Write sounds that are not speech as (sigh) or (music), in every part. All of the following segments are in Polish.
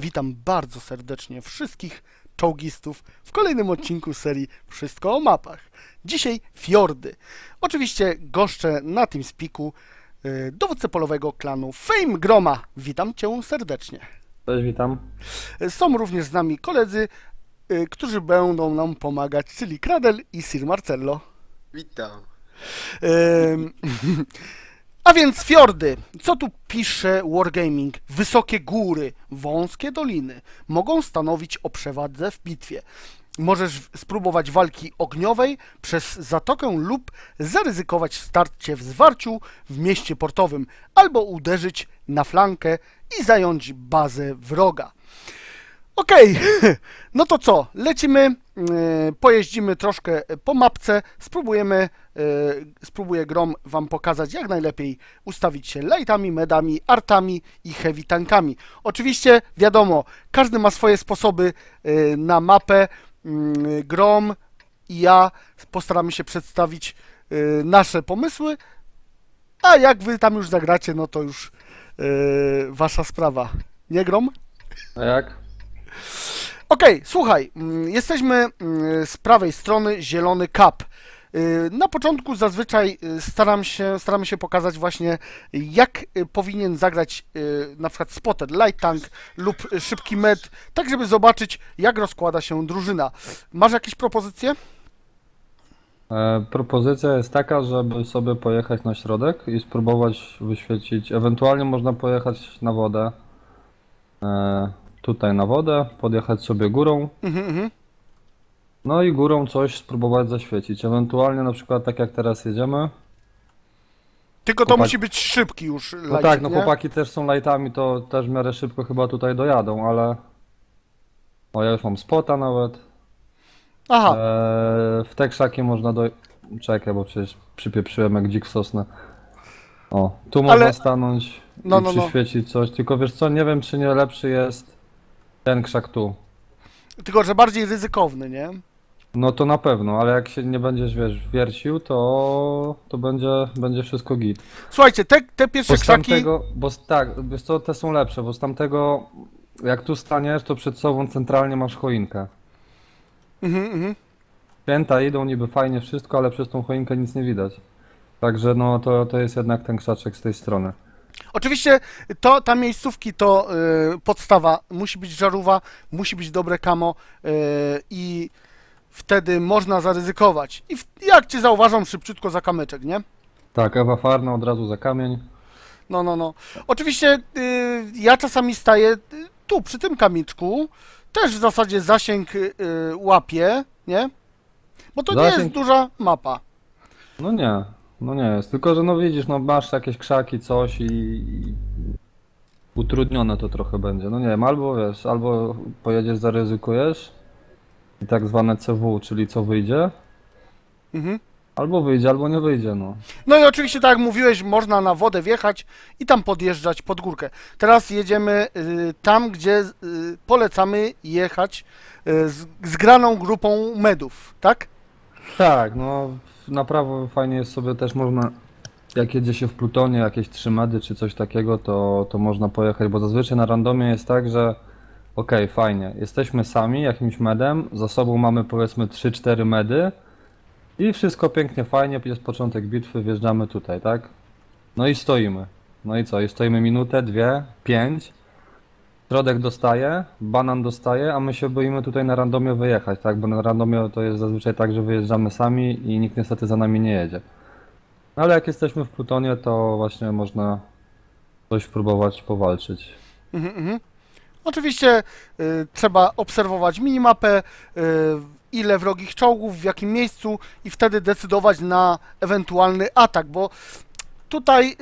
Witam bardzo serdecznie wszystkich czołgistów w kolejnym odcinku serii Wszystko o mapach. Dzisiaj fiordy. Oczywiście goszczę na TeamSpeaku y, dowódcę polowego klanu Fame Groma. Witam cię serdecznie. Cześć, witam. Są również z nami koledzy, y, którzy będą nam pomagać, czyli Kradel i Sir Marcello. Witam. Ym, (laughs) A więc fiordy. Co tu pisze Wargaming? Wysokie góry, wąskie doliny mogą stanowić o przewadze w bitwie. Możesz spróbować walki ogniowej przez zatokę lub zaryzykować starcie w zwarciu w mieście portowym albo uderzyć na flankę i zająć bazę wroga. Okej, (laughs) no to co? Lecimy, pojeździmy troszkę po mapce, spróbujemy, e, spróbuję Grom Wam pokazać, jak najlepiej ustawić się lightami, medami, artami i heavy tankami. Oczywiście, wiadomo, każdy ma swoje sposoby e, na mapę. Mm, Grom i ja postaramy się przedstawić e, nasze pomysły, a jak Wy tam już zagracie, no to już e, Wasza sprawa. Nie Grom? A jak? Okej, słuchaj, mm, jesteśmy mm, z prawej strony zielony kap. Y, Na początku zazwyczaj y, staram się, staramy się pokazać właśnie jak y, powinien zagrać na przykład spotted light tank lub szybki med, tak żeby zobaczyć jak rozkłada się drużyna. Masz jakieś propozycje? E, propozycja jest taka, żeby sobie pojechać na środek i spróbować wyświecić. Ewentualnie można pojechać na wodę. Tutaj na wodę, podjechać sobie górą. Mhm, mhm. No i górą coś spróbować zaświecić. Ewentualnie na przykład tak jak teraz jedziemy. Tylko to musi być szybki już No tak, no nie? chłopaki też są lightami, to też w miarę szybko chyba tutaj dojadą, ale... O, ja już mam spota nawet. Aha, Eee, w te krzaki można do... Czekaj, bo przecież przypieprzyłem jak dzik w sosnę. O, tu można Ale- stanąć No, i no, no. przyświecić coś, tylko wiesz co, nie wiem czy nie lepszy jest ten krzak tu. tylko że bardziej ryzykowny, nie? No to na pewno, ale jak się nie będziesz, wiesz, wiercił, to, to będzie, będzie wszystko git. Słuchajcie, te, te pierwsze Bo z krzaki... tamtego, bo z, tak, wiesz co, te są lepsze, bo z tamtego, jak tu staniesz, to przed sobą centralnie masz choinkę. Mhm, mhm. Pięta idą niby fajnie wszystko, ale przez tą choinkę nic nie widać. Także no to, to jest jednak ten krzaczek z tej strony. Oczywiście to, ta miejscówki to y, podstawa. Musi być żarówa, musi być dobre kamo y, i wtedy można zaryzykować. I w, jak cię zauważam, szybciutko za kamyczek, nie? Tak, Ewa Farna od razu za kamień. No, no, no. Oczywiście y, ja czasami staję y, tu, przy tym kamyczku. Też w zasadzie zasięg y, łapię, nie? Bo to nie jest Zasięg- duża mapa. No nie, no nie jest. Tylko, że no widzisz, no masz jakieś krzaki, coś i, i utrudnione to trochę będzie. No nie wiem, albo wiesz, albo pojedziesz, zaryzykujesz i tak zwane CW, czyli co wyjdzie, Mhm. albo wyjdzie, albo nie wyjdzie, no. No i oczywiście, tak jak mówiłeś, można na wodę wjechać i tam podjeżdżać pod górkę. Teraz jedziemy y, tam, gdzie y, polecamy jechać y, z zgraną grupą medów, tak? Tak, no naprawdę fajnie jest sobie też można, jak jedzie się w Plutonie, jakieś 3 medy czy coś takiego, to, to można pojechać, bo zazwyczaj na randomie jest tak, że okej, fajnie, jesteśmy sami jakimś medem, za sobą mamy powiedzmy 3-4 medy i wszystko pięknie, fajnie, jest początek bitwy, wjeżdżamy tutaj, tak? No i stoimy. No i co? I stoimy minutę, dwie, pięć. Środek dostaje, banan dostaje, a my się boimy tutaj na randomie wyjechać, tak? Bo na randomie to jest zazwyczaj tak, że wyjeżdżamy sami i nikt niestety za nami nie jedzie. No Ale jak jesteśmy w Plutonie, to właśnie można coś próbować powalczyć. Mhm, mhm. Oczywiście y, trzeba obserwować minimapę, y, ile wrogich czołgów, w jakim miejscu i wtedy decydować na ewentualny atak, bo Tutaj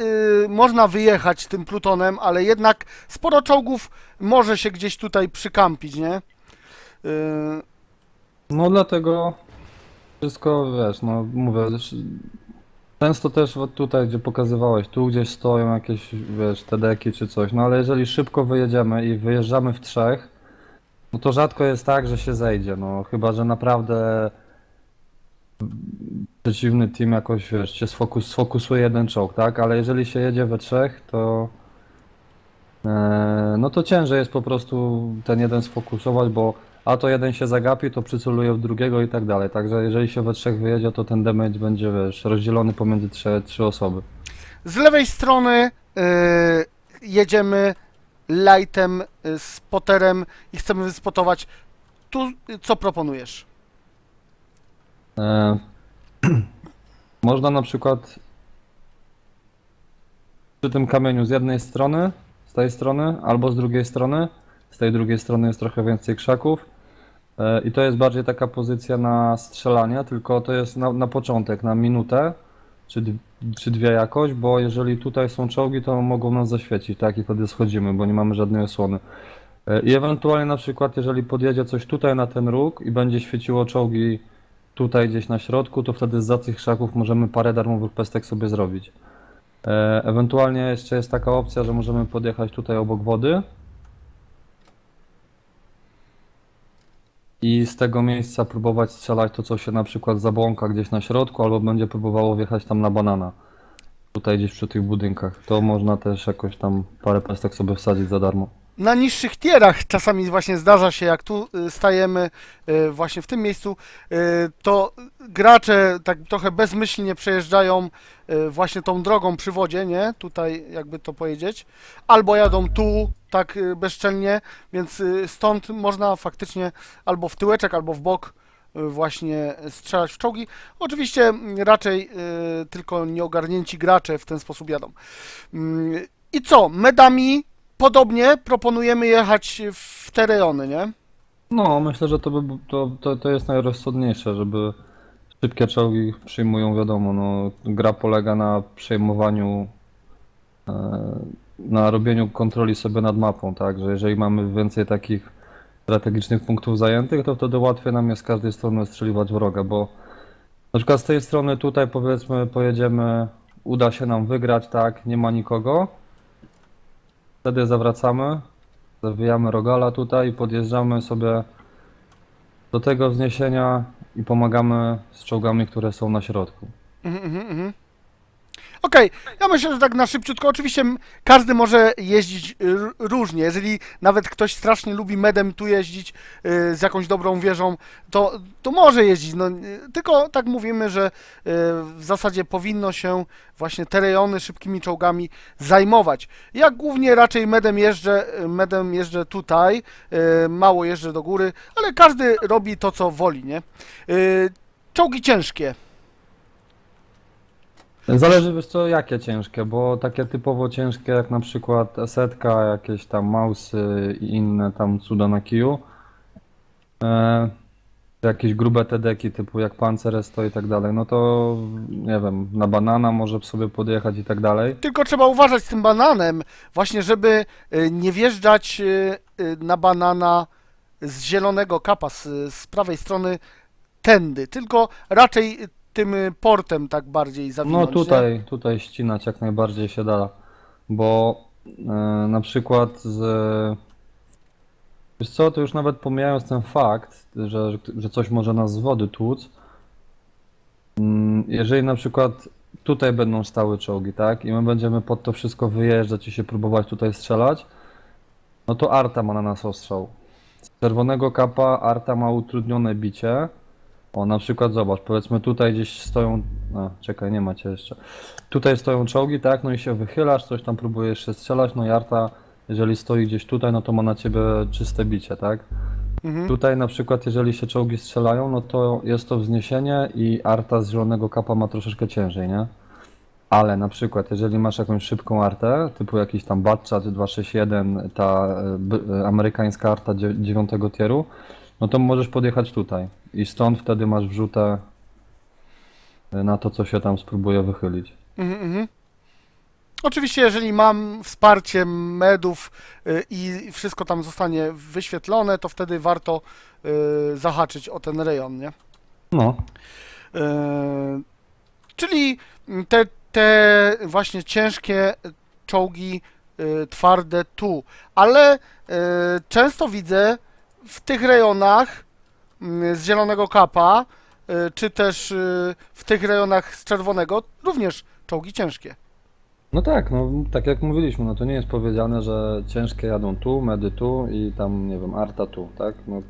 y, można wyjechać tym plutonem, ale jednak sporo czołgów może się gdzieś tutaj przykampić, nie? Y, No dlatego wszystko wiesz, no mówię, też- często też tutaj gdzie pokazywałeś, tu gdzieś stoją jakieś wiesz, te deki czy coś, no ale jeżeli szybko wyjedziemy i wyjeżdżamy w trzech, no to rzadko jest tak, że się zejdzie, no chyba, że naprawdę przeciwny team jakoś, wiesz, się sfokus, sfokusuje jeden czołg, tak, ale jeżeli się jedzie we trzech, to e, no to ciężej jest po prostu ten jeden sfokusować, bo a to jeden się zagapi, to przyceluje w drugiego i tak dalej. Także jeżeli się we trzech wyjedzie, to ten damage będzie, wiesz, rozdzielony pomiędzy trzy, trzy osoby. Z lewej strony y, jedziemy lightem, y, spoterem i chcemy wyspotować. Tu co proponujesz? E, (clears throat) można na przykład przy tym kamieniu z jednej strony, z tej strony, albo z drugiej strony. Z tej drugiej strony jest trochę więcej krzaków. E, I to jest bardziej taka pozycja na strzelanie, tylko to jest na, na początek, na minutę czy, czy dwie jakoś, bo jeżeli tutaj są czołgi, to mogą nas zaświecić, tak? I wtedy schodzimy, bo nie mamy żadnej osłony. E, I ewentualnie na przykład, jeżeli podjedzie coś tutaj na ten róg i będzie świeciło czołgi tutaj gdzieś na środku, to wtedy za tych krzaków możemy parę darmowych pestek sobie zrobić. E, ewentualnie jeszcze jest taka opcja, że możemy podjechać tutaj obok wody i z tego miejsca próbować strzelać to, co się na przykład zabłąka gdzieś na środku, albo będzie próbowało wjechać tam na banana. Tutaj gdzieś przy tych budynkach. To można też jakoś tam parę pestek sobie wsadzić za darmo. Na niższych tierach czasami właśnie zdarza się, jak tu y, stajemy y, właśnie w tym miejscu, y, to gracze tak trochę bezmyślnie przejeżdżają właśnie tą drogą przy wodzie, nie? Tutaj jakby to powiedzieć. Albo jadą tu tak bezczelnie, więc stąd można faktycznie albo w tyłeczek, albo w bok właśnie strzelać w czołgi. Oczywiście mm, raczej tylko nieogarnięci gracze w ten sposób jadą. Mm, I co? Medami podobnie proponujemy jechać w te rejony, nie? No, myślę, że to, by, to, to, to jest najrozsądniejsze, żeby szybkie czołgi przyjmują, wiadomo, no, gra polega na przejmowaniu, e, na robieniu kontroli sobie nad mapą, tak, że jeżeli mamy więcej takich strategicznych punktów zajętych, to wtedy łatwiej nam jest z każdej strony strzeliwać wroga, bo na przykład z tej strony tutaj powiedzmy pojedziemy, uda się nam wygrać, tak, nie ma nikogo, wtedy zawracamy, Zawijamy rogala tutaj i podjeżdżamy sobie do tego wzniesienia i pomagamy z czołgami, które są na środku. Mhm, mhm, mhm. Okej, ja myślę, że tak na szybciutko. Oczywiście każdy może jeździć y, różnie. Jeżeli nawet ktoś strasznie lubi medem tu jeździć y, z jakąś dobrą wieżą, to, to może jeździć. No, y, tylko tak mówimy, że y, w zasadzie powinno się właśnie te rejony szybkimi czołgami zajmować. Ja głównie raczej medem jeżdżę, y, medem jeżdżę tutaj, y, mało jeżdżę do góry, ale każdy robi to, co woli, nie? Y, Czołgi ciężkie. Zależy wiesz co, jakie ciężkie, bo takie typowo ciężkie jak na przykład setka, jakieś tam mausy i inne tam cuda na kiju. E, jakieś grube TD-ki typu jak Panceresto i tak dalej, no to nie wiem, na banana może sobie podjechać i tak dalej. Tylko trzeba uważać z tym bananem, właśnie żeby y, nie wjeżdżać y, y, na banana z zielonego kapa, z, z prawej strony tędy, tylko raczej tym y, portem tak bardziej zawinąć. No nie? tutaj, tutaj ścinać jak najbardziej się da, bo e, na przykład z... Wiesz co, to już nawet pomijając ten fakt, że, że coś może nas z wody tłuc, mm, jeżeli na przykład tutaj będą stały czołgi, tak, i my będziemy pod to wszystko wyjeżdżać i się próbować tutaj strzelać, no to Arta ma na nas ostrzał. Z czerwonego kapa Arta ma utrudnione bicie, o, na przykład zobacz, powiedzmy tutaj gdzieś stoją. A, czekaj, nie macie jeszcze. Tutaj stoją czołgi, tak? No i się wychylasz, coś tam próbujesz się strzelać, no i Arta, jeżeli stoi gdzieś tutaj, no to ma na ciebie czyste bicie, tak? Mhm. Tutaj na przykład, jeżeli się czołgi strzelają, no to jest to wzniesienie i Arta z zielonego kapa ma troszeczkę ciężej, nie? Ale na przykład, jeżeli masz jakąś szybką artę, typu jakiś tam Batchat 261, ta e, e, amerykańska arta 9 tieru, no to możesz podjechać tutaj. I stąd wtedy masz wrzutę e, na to, co się tam spróbuje wychylić. Mhm, mhm. Oczywiście, jeżeli mam wsparcie medów y, i wszystko tam zostanie wyświetlone, to wtedy warto y, zahaczyć o ten rejon, nie? No, E, czyli te, te właśnie ciężkie czołgi e, twarde tu, ale e, często widzę w tych rejonach mm, z zielonego kapa, e, czy też e, w tych rejonach z czerwonego również czołgi ciężkie. No tak, no tak jak mówiliśmy, no to nie jest powiedziane, że ciężkie jadą tu, medy tu i tam, nie wiem, arta tu, tak? No,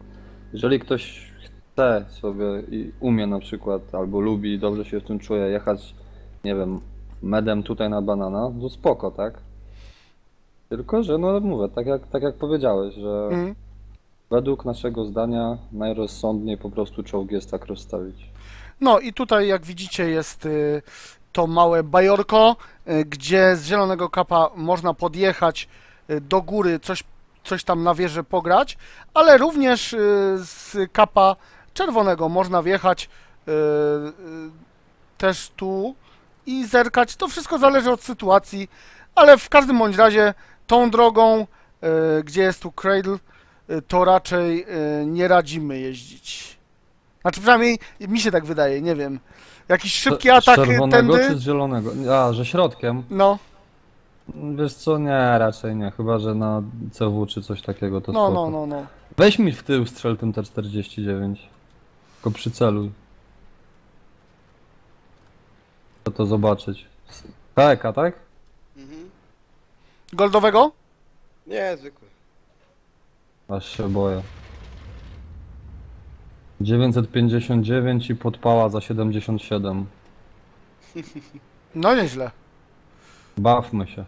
jeżeli ktoś chce sobie i umie na przykład, albo lubi dobrze się w tym czuje jechać, nie wiem, medem tutaj na banana, to spoko, tak? Tylko, że no mówię, tak jak, tak jak powiedziałeś, że Mhm. Według naszego zdania najrozsądniej po prostu czołg jest tak rozstawić. No i tutaj, jak widzicie, jest y, to małe bajorko, y, gdzie z zielonego kapa można podjechać y, do góry, coś, coś tam na wieży pograć, ale również z kapa czerwonego można wjechać też tu i zerkać. To wszystko zależy od sytuacji, ale w każdym bądź razie tą drogą, gdzie jest tu cradle, to raczej y, nie radzimy jeździć. Znaczy przynajmniej mi się tak wydaje, nie wiem. Jakiś szybki Z atak czerwonego tędy? czy z zielonego? A, że środkiem? No, Wiesz co, nie, raczej nie, chyba że na CW czy coś takiego to no, spoko. no, no, no. Weź mi w tył strzel tym T49. Tylko przyceluj. To to zobaczyć. Tak, a tak? Mhm. Goldowego? Nie, zwykły. Aż się boję. 959 i podpała za 77. No nieźle. Bawmy się.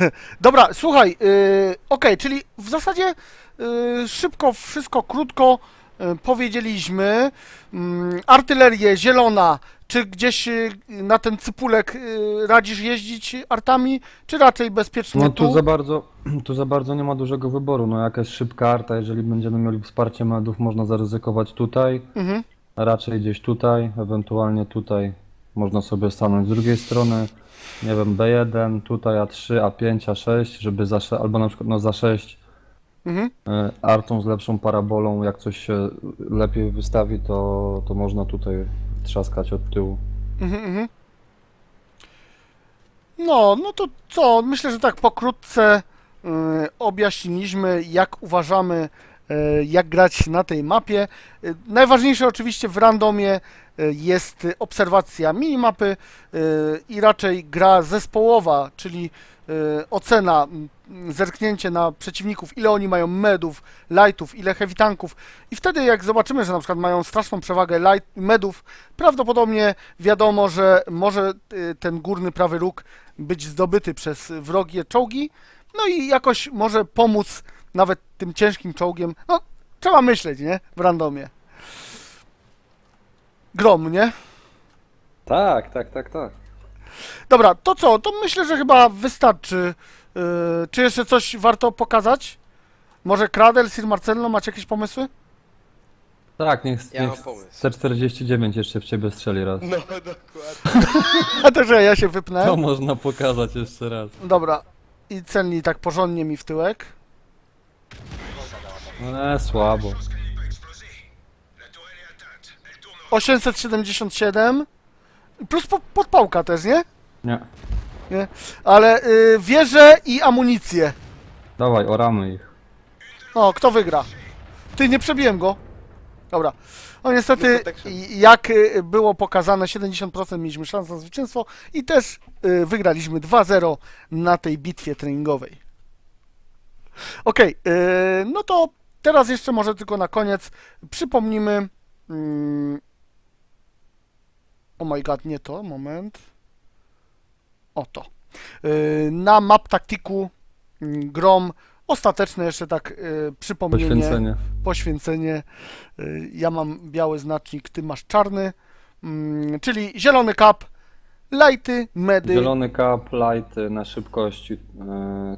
(laughs) Dobra, słuchaj, yy, okej, czyli w zasadzie yy, szybko, wszystko krótko yy, powiedzieliśmy. Yy, artylerię zielona, czy gdzieś yy, na ten cypulek yy, radzisz jeździć artami, czy raczej bezpiecznie No tu? tu za bardzo, tu za bardzo nie ma dużego wyboru. No jakaś szybka arta, jeżeli będziemy mieli wsparcie medów, można zaryzykować tutaj. Mhm. Raczej gdzieś tutaj, ewentualnie tutaj można sobie stanąć z drugiej strony. Nie wiem, B1, tutaj A3, A5, A6, żeby za albo na przykład no za 6 Mhm. y, artą z lepszą parabolą, jak coś się lepiej wystawi, to, to można tutaj trzaskać od tyłu. Mhm, mhm. No, no to co? Myślę, że tak pokrótce y, objaśniliśmy, jak uważamy, y, jak grać na tej mapie. Y, najważniejsze oczywiście w randomie jest y, obserwacja minimapy y, i raczej gra zespołowa, czyli y, ocena, mm, zerknięcie na przeciwników, ile oni mają medów, lightów, ile heavy tanków i wtedy jak zobaczymy, że na przykład mają straszną przewagę light, medów, prawdopodobnie wiadomo, że może ten górny prawy róg być zdobyty przez wrogie czołgi, no i jakoś może pomóc nawet tym ciężkim czołgiem. No, trzeba myśleć, nie? W randomie. Grom, nie? Tak, tak, tak, tak. Dobra, to co? To myślę, że chyba wystarczy. Yy, czy jeszcze coś warto pokazać? Może Kradel, Sir Marcello, macie jakieś pomysły? Tak, niech, Ja niech mam pomysł. C49 jeszcze w ciebie strzeli raz. No, dokładnie. (laughs) A to, że ja się wypnę. To można pokazać jeszcze raz. Dobra. I celni tak porządnie mi w tyłek. E, słabo. 877. Plus po, podpałka też, nie? Nie. Ale y, wieże i amunicję. Dawaj, oramy ich. O, kto wygra? Ty, nie przebiłem go. Dobra. No niestety, No i- jak y, było pokazane, 70% mieliśmy szans na zwycięstwo i też y, wygraliśmy 2-0 na tej bitwie treningowej. Okej, y, no to teraz jeszcze może tylko na koniec przypomnimy. Mm, oh my god, nie to, moment. Oto. Y, na map taktiku mm, Grom ostateczne jeszcze tak y, przypomnienie Poświęcenie. poświęcenie. Y, Ja mam biały znacznik, ty masz czarny. Mm, Czyli zielony kap, lighty, medy. Zielony kap, lighty na szybkości. e,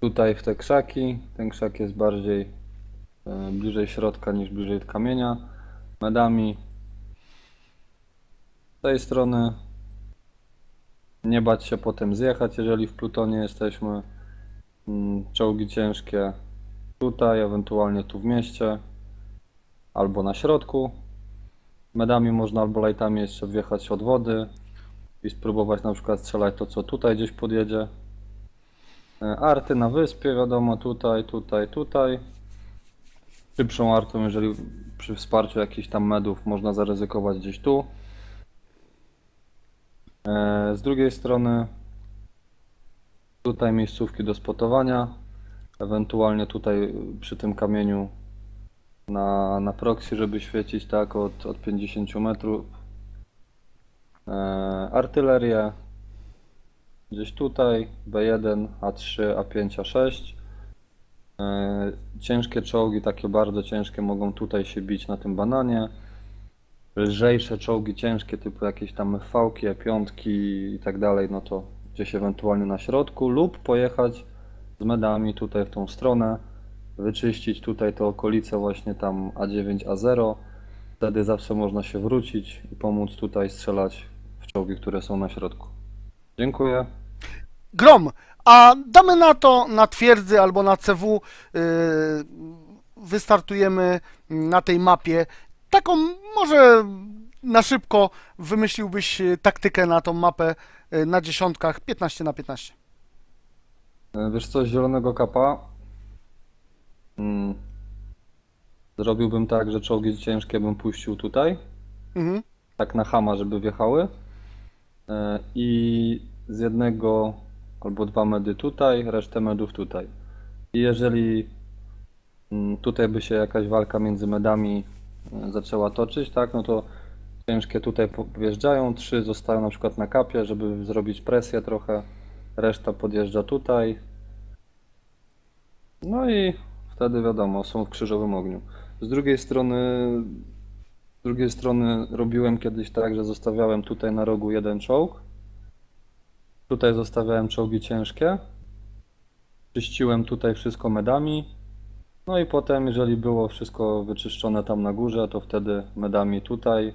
Tutaj w te krzaki. Ten krzak jest bardziej e, bliżej środka niż bliżej kamienia. Medami. Z tej strony. Nie bać się potem zjechać, jeżeli w plutonie jesteśmy. Mm, Czołgi ciężkie tutaj, ewentualnie tu w mieście. Albo na środku. Medami można albo lightami jeszcze wjechać od wody i spróbować na przykład strzelać to, co tutaj gdzieś podjedzie. E, Arty na wyspie, wiadomo, tutaj, tutaj, tutaj. Szybszą artą, jeżeli przy wsparciu jakichś tam medów można zaryzykować gdzieś tu. E, Z drugiej strony tutaj miejscówki do spotowania, ewentualnie tutaj przy tym kamieniu na, na proxy, żeby świecić tak od, od 50 metrów. E, artylerię gdzieś tutaj, B1, A3, A5, A6. E, Ciężkie czołgi, takie bardzo ciężkie, mogą tutaj się bić na tym bananie. Lżejsze czołgi ciężkie, typu jakieś tam fałki, piątki i tak dalej, no to gdzieś ewentualnie na środku, lub pojechać z medami tutaj w tą stronę, wyczyścić tutaj te okolice właśnie tam A9, A0. Wtedy zawsze można się wrócić i pomóc tutaj strzelać w czołgi, które są na środku. Dziękuję. Grom, a damy na to na twierdzy albo na CW yy, wystartujemy na tej mapie. Taką może na szybko wymyśliłbyś yy, taktykę na tą mapę yy, na dziesiątkach 15 na 15. E, Wiesz co, zielonego kapa mm, zrobiłbym tak, że czołgi ciężkie bym puścił tutaj, Mhm. tak na hama, żeby wjechały E, i z jednego albo dwa medy tutaj, resztę medów tutaj. I jeżeli mm, tutaj by się jakaś walka między medami e, zaczęła toczyć, tak, no to ciężkie tutaj wjeżdżają, trzy zostają na przykład na kapie, żeby zrobić presję trochę, reszta podjeżdża tutaj. No i wtedy wiadomo, są w krzyżowym ogniu. Z drugiej strony, z drugiej strony robiłem kiedyś tak, że zostawiałem tutaj na rogu jeden czołg. Tutaj zostawiałem czołgi ciężkie. Czyściłem tutaj wszystko medami. No i potem, jeżeli było wszystko wyczyszczone tam na górze, to wtedy medami tutaj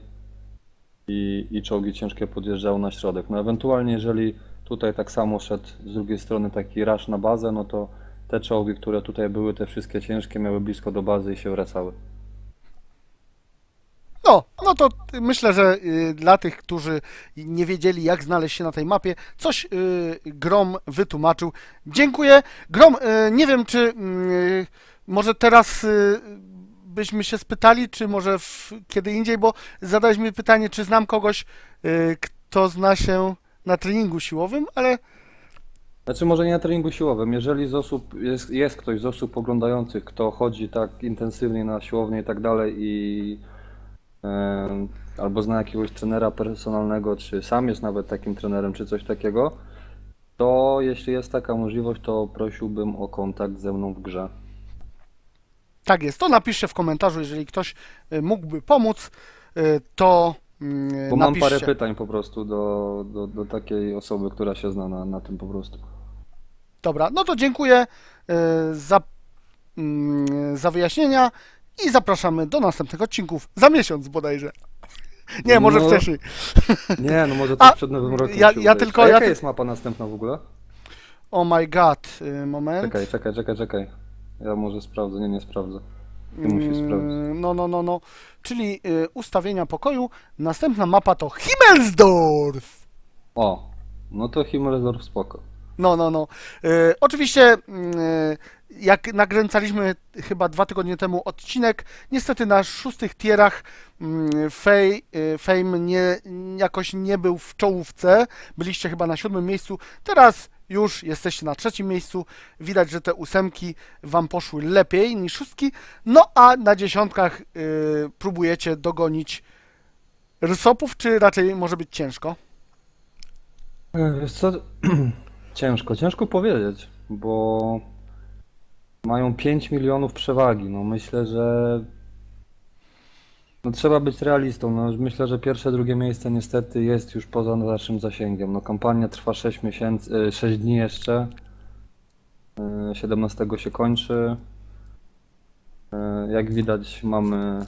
i, i czołgi ciężkie podjeżdżały na środek. No ewentualnie, jeżeli tutaj tak samo szedł z drugiej strony taki rush na bazę, no to te czołgi, które tutaj były, te wszystkie ciężkie, miały blisko do bazy i się wracały. No, to myślę, że y, dla tych, którzy nie wiedzieli, jak znaleźć się na tej mapie, coś y, Grom wytłumaczył. Dziękuję. Grom, y, nie wiem, czy y, może teraz byśmy się spytali, czy może w, kiedy indziej, bo zadałeś mi pytanie, czy znam kogoś, kto zna się na treningu siłowym, ale Znaczy może nie na treningu siłowym, jeżeli z osób, jest, jest ktoś z osób oglądających, kto chodzi tak intensywnie na siłownię i tak dalej i albo zna jakiegoś trenera personalnego, czy sam jest nawet takim trenerem, czy coś takiego, to jeśli jest taka możliwość, to prosiłbym o kontakt ze mną w grze. tak jest. To napiszcie w komentarzu, jeżeli ktoś y, mógłby pomóc, y, to y, Bo mam napiszcie. parę pytań po prostu do, do, do takiej osoby, która się zna na, na tym po prostu. Dobra, no to dziękuję y, za, mm, za wyjaśnienia i zapraszamy do następnych odcinków za miesiąc bodajże. (laughs) Nie, może No. wcześniej. (laughs) Nie, no może coś A, przed nowym rokiem ja- się ja uda tylko-. A ja jaka ty- jest mapa następna w ogóle? Oh my god, y, moment. Czekaj, czekaj, czekaj, czekaj. Ja może sprawdzę, nie, nie sprawdzę. Ty musisz Mm, sprawdzić. No, no, no, no. Czyli y, ustawienia pokoju. Następna mapa to Himmelsdorf. O, no to Himmelsdorf spoko. No, no, no. Y, oczywiście, y, jak nagręcaliśmy chyba dwa tygodnie temu odcinek, niestety na szóstych tierach y, Fej, y, Fame nie, jakoś nie był w czołówce. Byliście chyba na siódmym miejscu. Teraz już jesteście na trzecim miejscu. Widać, że te ósemki wam poszły lepiej niż szóstki. No a na dziesiątkach próbujecie dogonić rysopów, czy raczej może być ciężko? E, co, (clears throat) ciężko, ciężko powiedzieć, bo mają 5 milionów przewagi. No myślę, że no trzeba być realistą. No myślę, że pierwsze, drugie miejsce niestety jest już poza naszym zasięgiem. No kampania trwa 6 miesięcy, e, 6 dni jeszcze. E, 17 się kończy. E, Jak widać mamy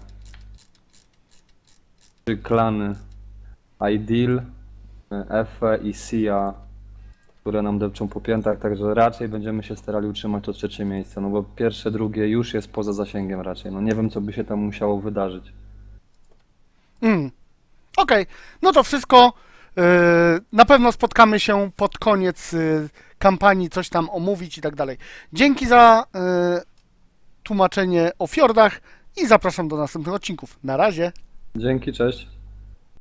trzy klany Ideal, Efe i Sia, które nam depczą po piętach, także raczej będziemy się starali utrzymać to trzecie miejsce, no bo pierwsze, drugie już jest poza zasięgiem raczej, no nie wiem co by się tam musiało wydarzyć. Mm. Okej, no to wszystko. Yy, Na pewno spotkamy się pod koniec yy, kampanii, coś tam omówić i tak dalej. Dzięki za yy, tłumaczenie o fiordach i zapraszam do następnych odcinków. Na razie. Dzięki, cześć.